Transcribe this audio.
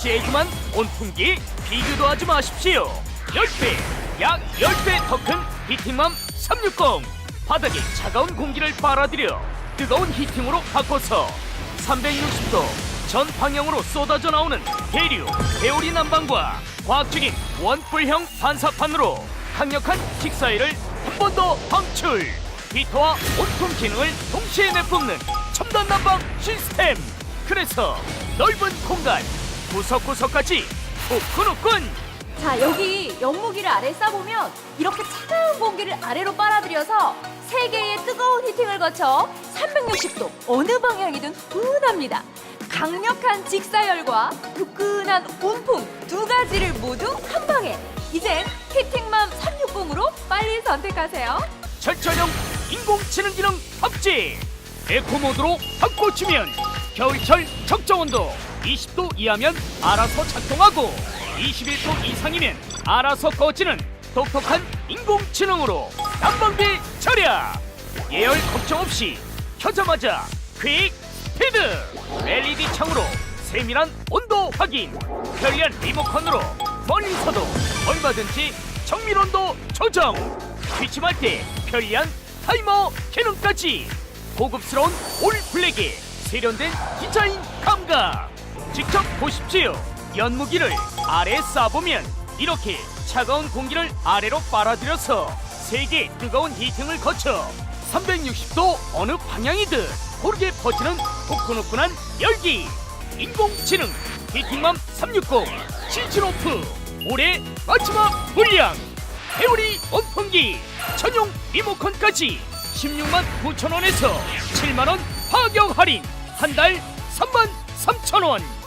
재즈만 온풍기 비교도 하지 마십시오. 10배 약 10배 더 큰 히팅맘 360 바닥에 차가운 공기를 빨아들여 뜨거운 히팅으로 바꿔서 360도 전 방향으로 쏟아져 나오는 대류 배오리 난방과 과학적인 원뿔형 반사판으로 강력한 직사일을 한 번 더 방출. 히터와 온풍 기능을 동시에 내뿜는 첨단 난방 시스템. 그래서 넓은 공간 구석구석까지 후끈후끈 자, 여기 연무기를 아래에 싸보면 이렇게 차가운 공기를 아래로 빨아들여서 세 개의 뜨거운 히팅을 거쳐 360도 어느 방향이든 훈훈합니다. 강력한 직사열과 후끈한 온풍 두 가지를 모두 한 방에. 이젠 히팅맘 360으로 빨리 선택하세요. 철저형 인공지능 기능 합체 에코 모드로 바꿔주면 겨울철 적정 온도 20도 이하면 알아서 작동하고 21도 이상이면 알아서 꺼지는 똑똑한 인공지능으로 난방비 절약 예열 걱정 없이 켜자마자 퀵 스피드! LED 창으로 세밀한 온도 확인! 편리한 리모컨으로 멀리서도 얼마든지 정밀 온도 조정! 취침할 때 편리한 타이머 기능까지! 고급스러운 올 블랙의 세련된 디자인 감각 직접 보십시오. 연무기를 아래에 쏴보면 이렇게 차가운 공기를 아래로 빨아들여서 세개 뜨거운 히팅을 거쳐 360도 어느 방향이든 고르게 퍼지는 후끈후끈한 열기. 인공지능 히팅맘 360 시즈로프 올해 마지막 물량. 회오리 온풍기 전용 리모컨까지 16만 9천 원에서 7만 원 파격 할인. 한 달 3만 3천 원